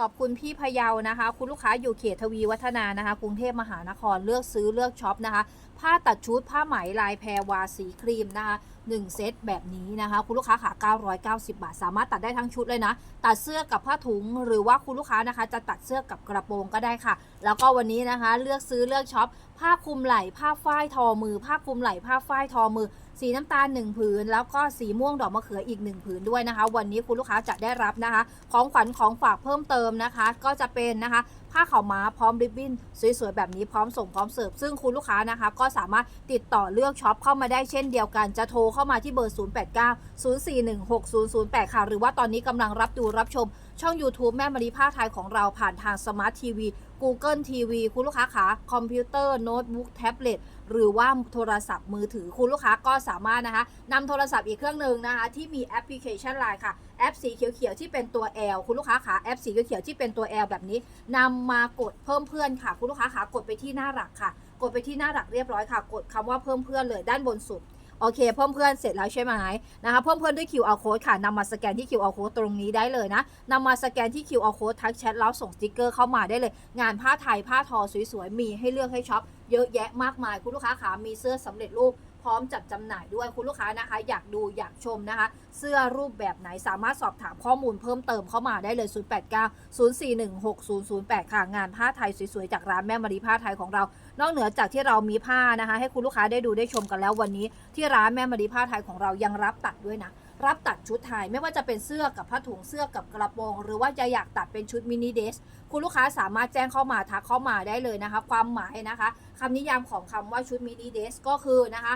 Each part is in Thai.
ขอบคุณพี่พยาวนะคะ คุณลูกค้าอยู่เขตทวีวัฒนานะคะ กรุงเทพมหานครเลือกซื้อเลือกช็อปนะคะ ผ้าตัดชุดผ้าไหมลายแพรวาสีครีมนะคะ1เซตแบบนี้นะคะ คุณลูกค้าขา990 บาท สามารถตัดได้ทั้งชุดเลยนะ ตัดเสื้อกับผ้าถุง หรือว่าคุณลูกค้านะคะ จะตัดเสื้อกับกระโปรงก็ได้ค่ะ แล้วก็วันนี้นะคะ เลือกซื้อเลือกช็อปผ้าคลุมไหล่ผ้าฝ้ายทอมือ ผ้าคลุมไหล่ผ้าฝ้ายทอมือ สีน้ำตาล1ผืน แล้วก็สีม่วงดอกมะเขืออีก 1 ผืนด้วยนะคะ วันนี้คุณลูกค้าจะได้รับนะคะ ของขวัญของฝากเพิ่มเติมนะคะ ก็จะเป็นนะคะผ้าขาวม้าพร้อมริบบิ้นสวยๆ แบบนี้พร้อมส่งพร้อมเสิร์ฟ ซึ่งคุณลูกค้านะคะ ก็สามารถติดต่อเลือกช็อปเข้ามาได้เช่นเดียวกัน จะโทรเข้ามาที่เบอร์ 0890416008 ค่ะ หรือว่าตอนนี้กำลังรับดูรับชม ช่อง YouTube แม่มารีผ้าไทยของเราผ่านทางสมาร์ททีวี Google TV คุณลูกค้าขาคอมพิวเตอร์โน้ตบุ๊กแท็บเล็ต หรือว่าโทรศัพท์มือถือคุณลูกค้าก็สามารถนะคะนำโทรศัพท์อีกเครื่องหนึ่งนะคะที่มีแอปพลิเคชันไลน์ค่ะแอปสีเขียวๆที่เป็นตัว L คุณลูกค้าขาแอปสีเขียวๆที่เป็นตัว L แบบนี้นำมากดเพิ่มเพื่อนค่ะ คุณลูกค้าขากดไปที่หน้าหลักค่ะ กดไปที่หน้าหลักเรียบร้อยค่ะ กดคำว่าเพิ่มเพื่อนเลยด้านบนสุด โอเคเพิ่มเพื่อนเสร็จแล้วใช่ไหมนะคะเพิ่มเพื่อนด้วย QR code ค่ะนำมาสแกนที่ QR code ตรงนี้ได้เลยนะนำมาสแกนที่ QR code ทักแชทแล้วส่งสติกเกอร์เข้ามาได้เลย งานผ้าไทยผ้าทอสวยๆมีให้เลือกให้ช็อปเยอะแยะมากมายคุณลูกค้าขามีเสื้อสำเร็จรูป พร้อมจัดจำหน่ายด้วยคุณลูกค้านะคะ อยากดูอยากชมนะคะ เสื้อรูปแบบไหนสามารถสอบถามข้อมูลเพิ่มเติมเข้ามาได้เลย 089 041 6008 ค่ะ งานผ้าไทยสวยๆ จากร้านแม่มารีผ้าไทยของเรา นอกเหนือจากที่เรามีผ้านะคะ ให้คุณลูกค้าได้ดูได้ชมกันแล้ววันนี้ ที่ร้านแม่มารีผ้าไทยของเรายังรับตัดด้วยนะรับตัดชุดไทยไม่ว่าจะเป็นเสื้อกับผ้าถุงเสื้อกับกระโปรง หรือว่าจะอยากตัดเป็นชุดมินิเดสคุณลูกค้าสามารถแจ้งเข้ามาทักเข้ามาได้เลยนะคะ ความหมายนะคะคำนิยามของคำว่าชุดมินิเดสก็คือนะคะ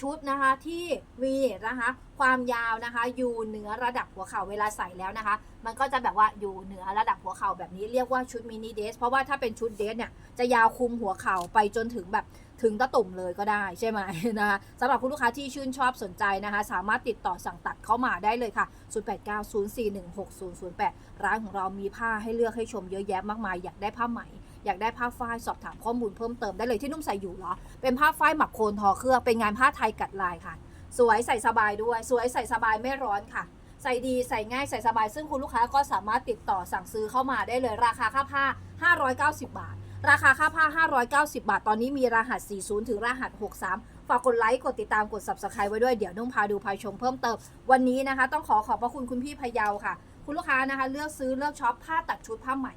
ชุดนะคะที่มีนะคะความยาวนะคะอยู่เหนือระดับหัวเข่าเวลาใส่แล้วนะคะ มันก็จะแบบว่าอยู่เหนือระดับหัวเข่าแบบนี้เรียกว่าชุดมินิเดสเพราะว่าถ้าเป็นชุดเดสเนี่ยจะยาวคุมหัวเข่าไปจนถึงแบบถึงตะตุ่มเลยก็ได้ใช่ไหมนะคะสำหรับคุณลูกค้าที่ชื่นชอบสนใจนะคะ สามารถติดต่อสั่งตัดเข้ามาได้เลยค่ะ 0890416008 ร้านของเรามีผ้าให้เลือกให้ชมเยอะแยะมากมายอยากได้ผ้าไหม อยากได้ผ้าฝ้ายสอบถามข้อมูลเพิ่มเติมได้เลยที่นุ่มใส่อยู่เหรอ เป็นผ้าฝ้ายหมักโคนทอเครื่องเป็นงานผ้าไทยกัดลายค่ะ สวยใส่สบายด้วย สวยใส่สบายไม่ร้อนค่ะ ใส่ดีใส่ง่ายใส่สบายซึ่งคุณลูกค้าก็สามารถติดต่อสั่งซื้อเข้ามาได้เลยราคาค่าผ้า 590 บาท ราคาค่าผ้า 590 บาท ตอนนี้มีรหัส 40 ถึงรหัส 63ฝากกดไลค์ กดติดตามกด subscribe ไว้ด้วยเดี๋ยวนุ่มพาดูพาชมเพิ่มเติม วันนี้นะคะ ต้องขอขอบพระคุณคุณพี่พยาค่ะ คุณลูกค้านะคะ เลือกซื้อเลือกช็อปผ้าตัดชุดผ้าไหม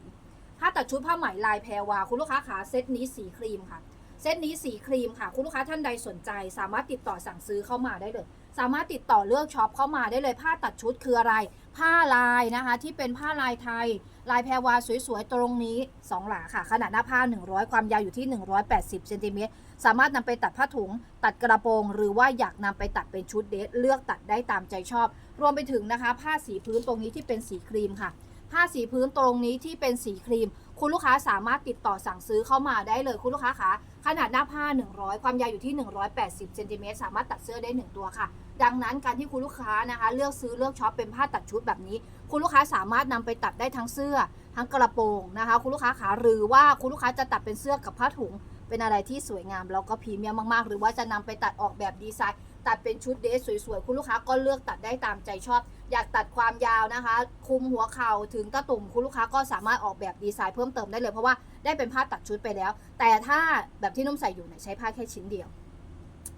ผ้าตัดชุดผ้าไหมลายแพรวา คุณลูกค้าขาเซตนี้สีครีมค่ะ เซตนี้สีครีมค่ะ คุณลูกค้าท่านใดสนใจ สามารถติดต่อสั่งซื้อเข้ามาได้เลย สามารถติดต่อเลือกช็อปเข้ามาได้เลย ผ้าตัดชุดคืออะไร ผ้าลายนะคะ ที่เป็นผ้าลายไทย ลายแพรวาสวยๆตรงนี้2หลาค่ะ ขนาดหน้าผ้า 100 ความยาวอยู่ที่ 180เซนติเมตรสามารถนำไปตัดผ้าถุง ตัดกระโปรง หรือว่าอยากนำไปตัดเป็นชุดเดรสเลือกตัดได้ตามใจชอบ รวมไปถึงนะคะ ผ้าสีพื้นตรงนี้ที่เป็นสีครีมค่ะ ผ้าสีพื้นตรงนี้ที่เป็นสีครีม คุณลูกค้าสามารถติดต่อสั่งซื้อเข้ามาได้เลยคุณลูกค้าคะขนาดหน้าผ้า 100 ความยาวอยู่ที่ 180เซนติเมตรสามารถตัดเสื้อได้ 1 ตัวค่ะ ดังนั้นการที่คุณลูกค้านะคะ เลือกซื้อเลือกช็อปเป็นผ้าตัดชุดแบบนี้ คุณลูกค้าสามารถนำไปตัดได้ทั้งเสื้อ ทั้งกระโปรงนะคะ คุณลูกค้าขาหรือว่าคุณลูกค้าจะตัดเป็นเสื้อกับผ้าถุง เป็นอะไรที่สวยงามแล้วก็พรีเมียมมากๆ หรือว่าจะนำไปตัดออกแบบดีไซน์ ตัดเป็นชุดเดรสสวยๆ คุณลูกค้าก็เลือกตัดได้ตามใจชอบ อยากตัดความยาวนะคะ คุมหัวเข่าถึงตะตุ่มคุณลูกค้าก็สามารถออกแบบดีไซน์เพิ่มเติมได้เลยเพราะว่าได้เป็นผ้าตัดชุดไปแล้ว แต่ถ้าแบบที่นุ่มใส่อยู่เนี่ยใช้ผ้าแค่ชิ้นเดียว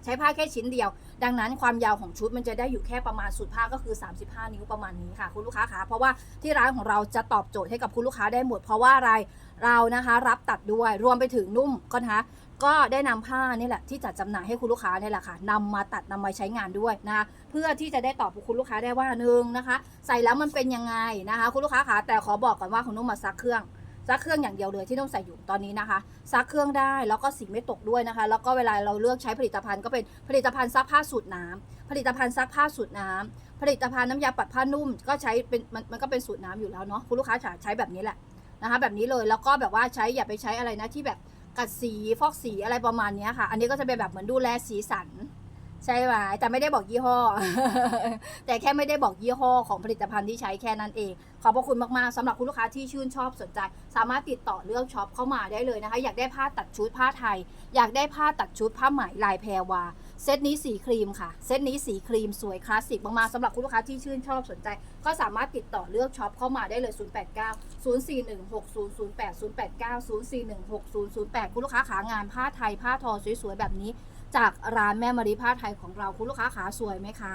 ใช้ผ้าแค่ชิ้นเดียว ดังนั้นความยาวของชุดมันจะได้อยู่แค่ประมาณสุดผ้าก็คือ 35 นิ้วประมาณนี้ค่ะ คุณลูกค้าคะเพราะว่าที่ร้านของเราจะตอบโจทย์ให้กับคุณลูกค้าได้หมด เพราะว่าอะไรเรานะคะรับตัดด้วยรวมไปถึงนุ่มก็นะคะก็ได้นำผ้านี่แหละที่จัดจำหน่ายให้คุณลูกค้านี่แหละค่ะนำมาตัดนำมาใช้งานด้วยนะคะเพื่อที่จะได้ตอบคุณลูกค้าได้ว่าหนึ่งนะคะ ใส่แล้วมันเป็นยังไงนะคะ คุณลูกค้าคะแต่ขอบอกก่อนว่าคุณนุ่มมาซักเครื่อง ซักเครื่องอย่างเดียวเลยที่ต้องใส่อยู่ตอนนี้นะคะ ซักเครื่องได้แล้วก็สีไม่ตกด้วยนะคะ แล้วก็เวลาเราเลือกใช้ผลิตภัณฑ์ก็เป็นผลิตภัณฑ์ซักผ้าสูตรน้ำผลิตภัณฑ์ซักผ้าสูตรน้ำผลิตภัณฑ์น้ำยาปัดผ้านุ่ม ก็ใช้เป็นมันมันก็เป็นสูตรน้ำอยู่แล้วเนาะคุณลูกค้าใช้แบบนี้แหละนะคะ แบบนี้เลยแล้วก็แบบว่าใช้อย่าไปใช้อะไรนะที่แบบกัดสีฟอกสีอะไรประมาณนี้ค่ะ อันนี้ก็จะเป็นแบบเหมือนดูแลสีสัน ใช่ไหมแต่ไม่ได้บอกยี่ห้อ แต่แค่ไม่ได้บอกยี่ห้อของผลิตภัณฑ์ที่ใช้แค่นั้นเอง ขอบพระคุณมากๆสำหรับคุณลูกค้าที่ชื่นชอบสนใจ สามารถติดต่อเลือกช็อปเข้ามาได้เลยนะคะ อยากได้ผ้าตัดชุดผ้าไทย อยากได้ผ้าตัดชุดผ้าไหมลายแพรวา เซตนี้สีครีมค่ะ เซตนี้สีครีมสวยคลาสสิกมากๆสำหรับคุณลูกค้าที่ชื่นชอบสนใจ ก็สามารถติดต่อเลือกช็อปเข้ามาได้เลย 089 041 6008 089 041 6008 คุณลูกค้าขางานผ้าไทยผ้าทอสวยๆแบบนี้ จากร้านแม่มารีผ้าไทยของเราคุณลูกค้าขาสวยไหมคะ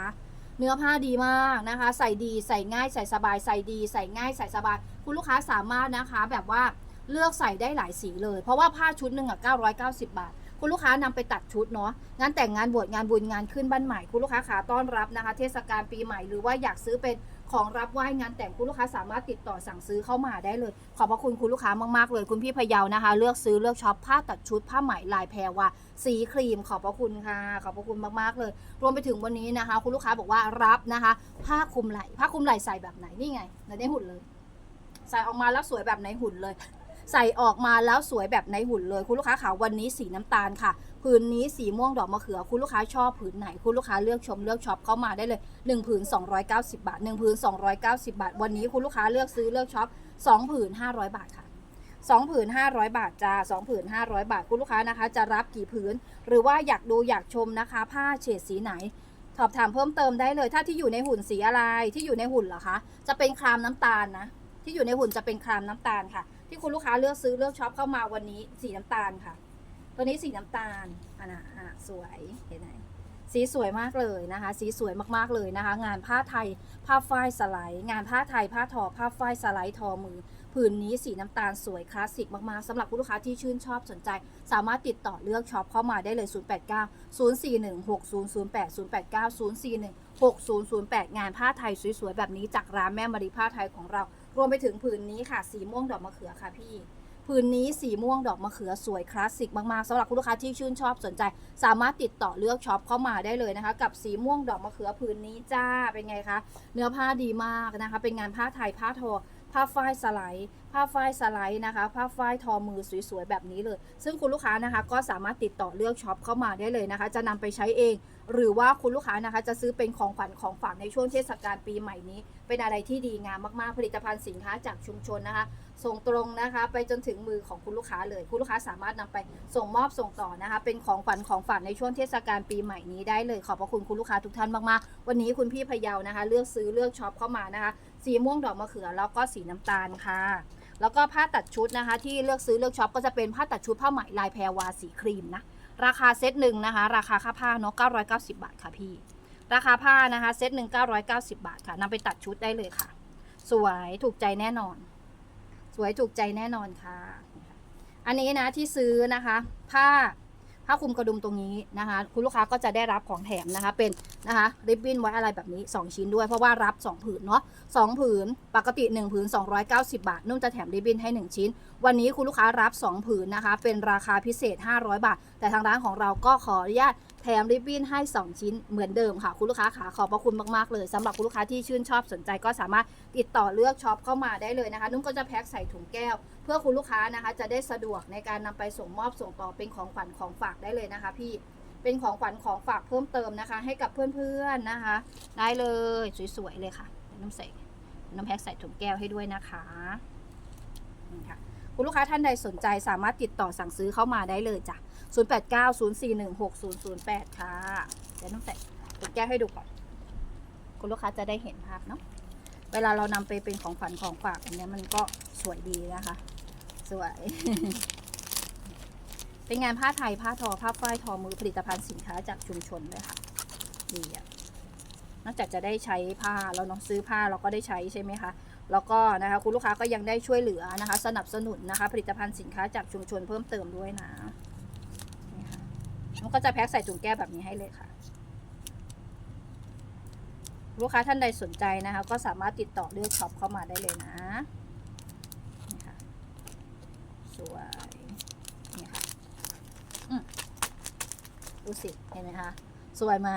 เนื้อผ้าดีมากนะคะ ใส่ดีใส่ง่ายใส่สบายใส่ดี ใส่ง่ายใส่สบาย คุณลูกค้าสามารถนะคะ แบบว่าเลือกใส่ได้หลายสีเลย เพราะว่าผ้าชุดหนึ่งอะ990 บาท คุณลูกค้านำไปตัดชุดเนาะงานแต่งงานบวชงานบุญงานขึ้นบ้านใหม่ คุณลูกค้าขาต้อนรับนะคะ เทศกาลปีใหม่หรือว่าอยากซื้อเป็น ของรับไหว้งานแต่งคุณลูกค้าสามารถติดต่อสั่งซื้อเข้ามาได้เลย ขอบพระคุณคุณลูกค้ามากๆเลย คุณพี่พะเยานะคะ เลือกซื้อเลือกช็อปผ้าตัดชุดผ้าไหมลายแพรวาสีครีม ขอบพระคุณค่ะ ขอบพระคุณมากๆเลย รวมไปถึงวันนี้นะคะ คุณลูกค้าบอกว่ารับนะคะ ผ้าคลุมไหล่ผ้าคลุมไหล่ใส่แบบไหนนี่ไงในหุ่นเลย ใส่ออกมาแล้วสวยแบบในหุ่นเลยใส่ออกมาแล้วสวยแบบในหุ่นเลย คุณลูกค้าขาวันนี้สีน้ำตาลค่ะ ผืนนี้สีม่วงดอกมะเขือ คุณลูกค้าชอบผืนไหน คุณลูกค้าเลือกชมเลือกช็อปเข้ามาได้เลย1ผืน290 บาท1ผืน290 บาท วันนี้คุณลูกค้าเลือกซื้อเลือกช็อป2ผืน500 บาทค่ะ2ผืน500 บาทจ้า2ผืน500 บาท คุณลูกค้านะคะ จะรับกี่ผืน หรือว่าอยากดูอยากชมนะคะ ผ้าเฉดสีไหนสอบถามเพิ่มเติมได้เลย ถ้าที่อยู่ในหุ่นสีอะไรที่อยู่ในหุ่นเหรอคะ จะเป็นครามน้ำตาลนะ ที่อยู่ในหุ่นจะเป็นครามน้ำตาลค่ะ ที่คุณลูกค้าเลือกซื้อเลือกช็อปเข้ามาวันนี้สีน้ำตาลค่ะ ตัวนี้สีน้ำตาลอะนะอะสวยเห็นไหมสีสวยมากเลยนะคะ สีสวยมากๆเลยนะคะ งานผ้าไทย ผ้าฝ้ายสไลด์ งานผ้าไทย ผ้าทอ ผ้าฝ้ายสไลด์ทอมือ ผืนนี้สีน้ำตาลสวยคลาสสิกมากๆสำหรับคุณลูกค้าที่ชื่นชอบสนใจ สามารถติดต่อเลือกช็อปเข้ามาได้เลย 089 041 6008 089 041 6008 งานผ้าไทยสวยๆแบบนี้จากร้านแม่มารีผ้าไทยของเรา รวมไปถึงผืนนี้ค่ะ สีม่วงดอกมะเขือค่ะพี่ พื้นนี้สีม่วงดอกมะเขือสวยคลาสสิกมากๆสำหรับคุณลูกค้าที่ชื่นชอบสนใจ สามารถติดต่อเลือกช็อปเข้ามาได้เลยนะคะ กับสีม่วงดอกมะเขือพื้นนี้จ้าเป็นไงคะ เนื้อผ้าดีมากนะคะ เป็นงานผ้าไทยผ้าทอ ผ้าฝ้ายสไลด์ผ้าฝ้ายสไลด์นะคะผ้าฝ้ายทอมือสวยๆแบบนี้เลย ซึ่งคุณลูกค้านะคะก็สามารถติดต่อเลือกช็อปเข้ามาได้เลยนะคะ จะนำไปใช้เอง หรือว่าคุณลูกค้านะคะ จะซื้อเป็นของขวัญของฝากในช่วงเทศกาลปีใหม่นี้ เป็นอะไรที่ดีงามมากๆผลิตภัณฑ์สินค้าจากชุมชนนะคะ ส่งตรงนะคะ ไปจนถึงมือของคุณลูกค้าเลย คุณลูกค้าสามารถนำไปส่งมอบส่งต่อนะคะ เป็นของขวัญของฝากในช่วงเทศกาลปีใหม่นี้ได้เลยขอบพระคุณคุณลูกค้าทุกท่านมากๆ วันนี้คุณพี่พะเยานะคะ เลือกซื้อเลือกช็อปเข้ามานะคะ สีม่วงดอกมะเขือ แล้วก็สีน้ำตาลค่ะ แล้วก็ผ้าตัดชุดนะคะ ที่เลือกซื้อเลือกช็อปก็จะเป็นผ้าตัดชุดผ้าไหมลายแพรวาสีครีมนะ ราคาเซตหนึ่งนะคะ ราคาค่าผ้าเนาะ990 บาทค่ะพี่ ราคาผ้านะคะเซตหนึ่ง990 บาทค่ะนำไปตัดชุดได้เลยค่ะ สวยถูกใจแน่นอน สวยถูกใจแน่นอนค่ะ อันนี้นะที่ซื้อนะคะ ผ้า ผ้าคลุมกระดุมตรงนี้นะคะ คุณลูกค้าก็จะได้รับของแถมนะคะ เป็นนะคะริบบิ้นไว้อะไรแบบนี้ 2 ชิ้นด้วยเพราะว่ารับ 2 ผืนเนาะ2ผืนปกติ 1 ผืน 290 บาท นุ่มจะแถมริบบิ้นให้ 1 ชิ้น วันนี้คุณลูกค้ารับ 2 ผืนนะคะ เป็นราคาพิเศษ 500 บาท แต่ทางร้านของเราก็ขออนุญาตแถมริบบิ้นให้ 2 ชิ้นเหมือนเดิมค่ะ คุณลูกค้าขาขอบพระคุณมากๆเลยสำหรับคุณลูกค้าที่ชื่นชอบสนใจก็สามารถติดต่อเลือกช็อปเข้ามาได้เลยนะคะ นุ่มก็จะแพ็คใส่ถุงแก้ว เพื่อคุณลูกค้านะคะจะได้สะดวกในการนำไปส่งมอบส่งต่อเป็นของขวัญของฝากได้เลยนะคะ พี่เป็นของขวัญของฝากเพิ่มเติมนะคะ ให้กับเพื่อนๆนะคะ ได้เลยสวยๆเลยค่ะน้ำใส่น้ำแพ็คใส่ถุงแก้วให้ด้วยนะคะนี่ค่ะคุณลูกค้าท่านใดสนใจสามารถติดต่อสั่งซื้อเข้ามาได้เลยจ้ะ 0890416008 ค่ะ เดี๋ยวน้ำใส่ถุงแก้วให้ดูก่อน คุณลูกค้าจะได้เห็นภาพเนาะ เวลาเรานำไปเป็นของขวัญของฝากอันนี้มันก็สวยดีนะคะ สวย เป็นงานผ้าไทยผ้าทอผ้าฝ้ายทอมือผลิตภัณฑ์สินค้าจากชุมชนเลยค่ะดีอะนอกจากจะได้ใช้ผ้าเราน้องซื้อผ้าเราก็ได้ใช้ใช่ไหมคะแล้วก็นะคะคุณลูกค้าก็ยังได้ช่วยเหลือนะคะ สนับสนุนนะคะ ผลิตภัณฑ์สินค้าจากชุมชนเพิ่มเติมด้วยนะนี่ค่ะมันก็จะแพ็คใส่ถุงแก้วแบบนี้ให้เลยค่ะ ลูกค้าท่านใดสนใจนะคะ ก็สามารถติดต่อเลือกช็อปเข้ามาได้เลยนะ สวยนี่ค่ะอืมดูสิเห็นไหมคะสวยไหม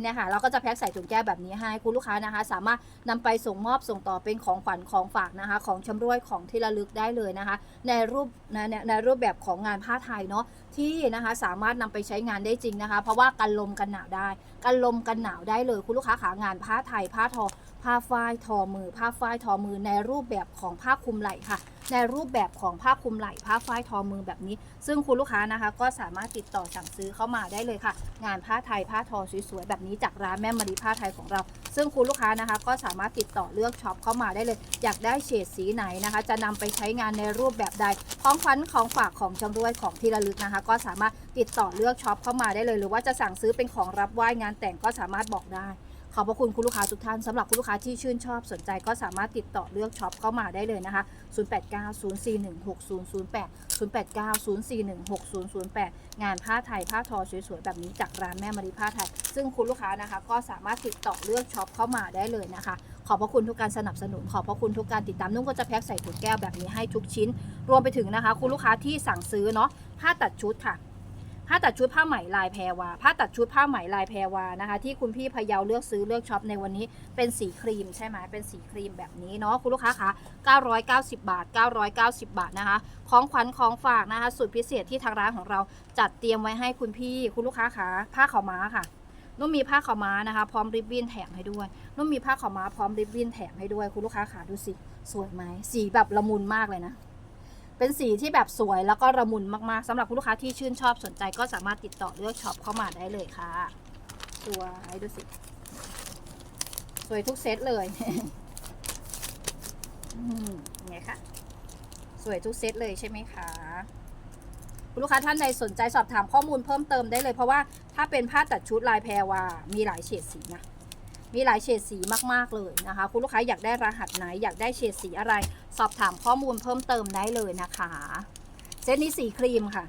เนี่ยค่ะเราก็จะแพ็คใส่ถุงแก้วแบบนี้ให้คุณลูกค้านะคะ สามารถนำไปส่งมอบส่งต่อเป็นของขวัญของฝากนะคะ ของชำร่วยของที่ระลึกได้เลยนะคะ ในรูปในในรูปแบบของงานผ้าไทยเนาะที่นะคะสามารถนำไปใช้งานได้จริงนะคะ เพราะว่ากันลมกันหนาวได้ กันลมกันหนาวได้เลย คุณลูกค้าขางานผ้าไทยผ้าทอผ้าฝ้ายทอมือ ผ้าฝ้ายทอมือในรูปแบบของผ้าคลุมไหล่ค่ะ ในรูปแบบของผ้าคลุมไหล่ผ้าฝ้ายทอมือแบบนี้ ซึ่งคุณลูกค้านะคะ ก็สามารถติดต่อสั่งซื้อเข้ามาได้เลยค่ะ งานผ้าไทยผ้าทอสวยๆแบบนี้จากร้านแม่มารีผ้าไทยของเรา ซึ่งคุณลูกค้านะคะ ก็สามารถติดต่อเลือกช็อปเข้ามาได้เลย อยากได้เฉดสีไหนนะคะ จะนำไปใช้งานในรูปแบบใดของขวัญของฝากของจำรวยของที่ระลึกนะคะ ก็สามารถติดต่อเลือกช็อปเข้ามาได้เลย หรือว่าจะสั่งซื้อเป็นของรับไหว้งานแต่งก็สามารถบอกได้ ขอบพระคุณคุณลูกค้าทุกท่านสำหรับคุณลูกค้าที่ชื่นชอบสนใจก็สามารถติดต่อเลือกช็อปเข้ามาได้เลยนะคะ 0890416008 0890416008 งานผ้าไทยผ้าทอสวยๆ แบบนี้จากร้านแม่มารีผ้าไทย ซึ่งคุณลูกค้านะคะ ก็สามารถติดต่อเลือกช็อปเข้ามาได้เลยนะคะ ขอบพระคุณทุกการสนับสนุน ขอบพระคุณทุกการติดตามนุ่งก็จะแพ็คใส่ถุงแก้วแบบนี้ให้ทุกชิ้น รวมไปถึงนะคะ คุณลูกค้าที่สั่งซื้อเนาะผ้าตัดชุดค่ะ ผ้าตัดชุดผ้าไหมลายแพรวาผ้าตัดชุดผ้าไหมลายแพรวานะคะ ที่คุณพี่พะเยาเลือกซื้อเลือกช็อปในวันนี้เป็นสีครีมใช่ไหมเป็นสีครีมแบบนี้เนาะคุณลูกค้าคะ990 บาท 990 บาทนะคะ ของขวัญของฝากนะคะสุดพิเศษที่ทางร้านของเราจัดเตรียมไว้ให้คุณพี่คุณลูกค้าคะผ้าขาวม้าค่ะนุ่มมีผ้าขาวม้านะคะ พร้อมริบบิ้นแถมให้ด้วยนุ่มมีผ้าขาวม้าพร้อมริบบิ้นแถมให้ด้วยคุณลูกค้าค่ะดูสิสวยไหมสีแบบละมุนมากเลยนะ เป็นสีที่แบบสวยแล้วก็ระมุนมากๆสำหรับคุณลูกค้าที่ชื่นชอบสนใจก็สามารถติดต่อเลือกช็อปเข้ามาได้เลยค่ะสวยดูสิ สวยทุกเซตเลยอืมไงคะสวยทุกเซตเลยใช่ไหมคะคุณลูกค้าท่านใดสนใจสอบถามข้อมูลเพิ่มเติมได้เลยเพราะว่าถ้าเป็นผ้าตัดชุดลายแพรวา มีหลายเฉดสีนะ มีหลายเฉดสีมาก ๆ เลยนะคะ คุณลูกค้าอยากได้รหัสไหน อยากได้เฉดสีอะไร สอบถามข้อมูลเพิ่มเติมได้เลยนะคะ เซตนี้สีครีมค่ะ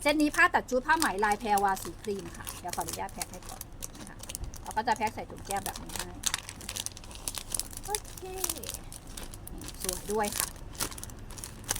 เซตนี้ผ้าตัดชุดผ้าไหมลายแพรวาสีครีมค่ะ เดี๋ยวขออนุญาตแพ็คให้ก่อนนะคะเราก็จะแพ็คใส่ถุงแก้วแบบนี้ให้ โอเค สวยด้วยค่ะ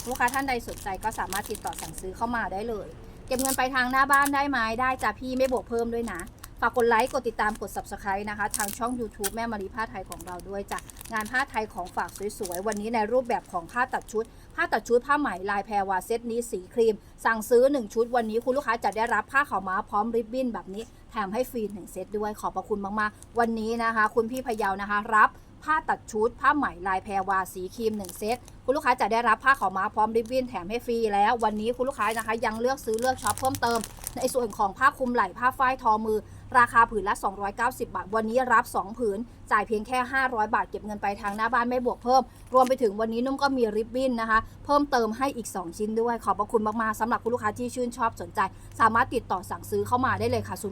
ลูกค้าท่านใดสนใจก็สามารถติดต่อสั่งซื้อเข้ามาได้เลย เก็บเงินไปทางหน้าบ้านได้ไหมได้จ้ะพี่ไม่บวกเพิ่มด้วยนะ ฝากกดไลค์กดติดตามกด subscribe นะคะ ทางช่อง YouTube แม่มารีผ้าไทยของเราด้วยจ้ะงานผ้าไทยของฝากสวยๆ วันนี้ในรูปแบบของผ้าตัดชุด ผ้าตัดชุดผ้าไหมลายแพรวาเซตนี้สีครีม สั่งซื้อ 1 ชุดวันนี้คุณลูกค้าจะได้รับผ้าขาวม้าพร้อมริบบิ้นแบบนี้แถมให้ฟรีหนึ่งเซตด้วยขอบพระคุณมากๆ วันนี้นะคะ คุณพี่พยาวนะคะรับ ผ้าตัดชุด ผ้าไหมลายแพรวาสีครีม 1 เซต คุณลูกค้าจะได้รับผ้าขาวม้าพร้อมริบบิ้นแถมให้ฟรีแล้ว วันนี้คุณลูกค้านะคะยังเลือกซื้อเลือกช็อปเพิ่มเติม ในส่วนของผ้าคลุมไหล่ผ้าฝ้ายทอมือ ราคาผืนละ 290 บาท วันนี้รับ 2 ผืน จ่ายเพียงแค่ 500 บาทเก็บเงินไปทางหน้าบ้านไม่บวกเพิ่ม รวมไปถึงวันนี้นุ่มก็มีริบบิ้นนะคะ เพิ่มเติมให้อีก 2 ชิ้นด้วย ขอบพระคุณมากๆสำหรับคุณลูกค้าที่ชื่นชอบสนใจ สามารถติดต่อสั่งซื้อเข้ามาได้เลยค่ะ 0890416008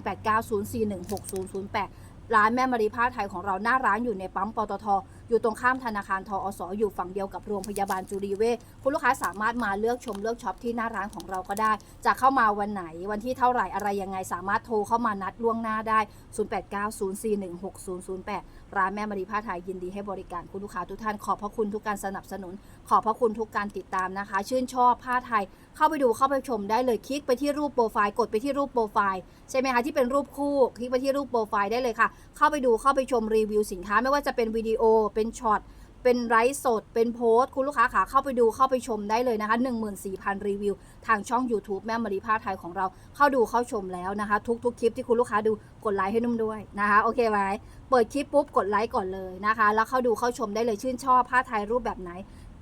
ร้านแม่มารีผ้าไทยของเราหน้าร้านอยู่ในปั๊มปตท อยู่ตรงข้ามธนาคารทออสอยู่ฝั่งเดียวกับโรงพยาบาลจุรีเวชคุณลูกค้าสามารถมาเลือกชมเลือกช็อปที่หน้าร้านของเราก็ได้ จะเข้ามาวันไหนวันที่เท่าไหร่อะไรยังไงสามารถโทรเข้ามานัดล่วงหน้าได้ 0890416008 ร้านแม่มารีผ้าไทยยินดีให้บริการคุณลูกค้าทุกท่านขอบพระคุณทุกการสนับสนุน ขอบพระคุณทุกการติดตามนะคะ ชื่นชอบผ้าไทย เข้าไปดูเข้าไปชมได้เลยคลิกไปที่รูปโปรไฟล์กดไปที่รูปโปรไฟล์ใช่ไหมคะที่เป็นรูปคู่คลิกไปที่รูปโปรไฟล์ได้เลยค่ะ เข้าไปดูเข้าไปชมรีวิวสินค้าไม่ว่าจะเป็นวิดีโอเป็นช็อตเป็นไลฟ์สด เป็นโพสต์ คุณลูกค้าขาเข้าไปดูเข้าไปชมได้เลยนะคะ 14,000 รีวิว ทางช่อง YouTube แม่มารีผ้าไทยของเราเข้าดูเข้าชมแล้วนะคะ ทุกๆ คลิปที่คุณลูกค้าดูกดไลค์ให้นุ่มด้วยนะคะ โอเคไหมเปิดคลิปปุ๊บกดไลค์ก่อนเลยนะคะ แล้วเข้าดูเข้าชมได้เลยชื่นชอบผ้าไทยรูปแบบไหน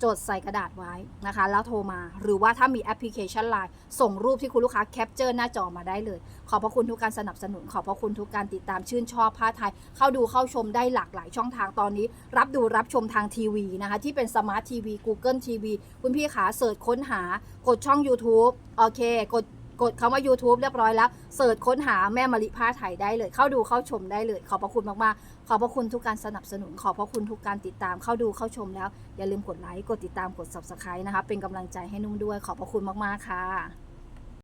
จดใส่กระดาษไว้นะคะ แล้วโทรมาหรือว่าถ้ามีแอปพลิเคชัน Line ส่งรูปที่คุณลูกค้าแคปเจอร์หน้าจอมาได้เลย ขอบพระคุณทุกการสนับสนุน ขอบพระคุณทุกการติดตามชื่นชอบผ้าไทย เข้าดูเข้าชมได้หลากหลายช่องทางตอนนี้ รับดูรับชมทางทีวีนะคะ ที่เป็นสมาร์ททีวี Google TV คุณพี่ขาเสิร์ชค้นหากดช่อง YouTube โอเค กด กดคำว่า YouTube เรียบร้อยแล้วเสิร์ชค้นหาแม่มะลิผ้าไทยได้เลย เข้าดูเข้าชมได้เลย ขอบพระคุณมากๆ ขอบพระคุณทุกการสนับสนุน ขอบพระคุณทุกการติดตาม เข้าดูเข้าชมแล้ว อย่าลืมกดไลค์กดติดตามกด subscribe นะคะเป็นกำลังใจให้นุ่มด้วย ขอบพระคุณมากๆค่ะ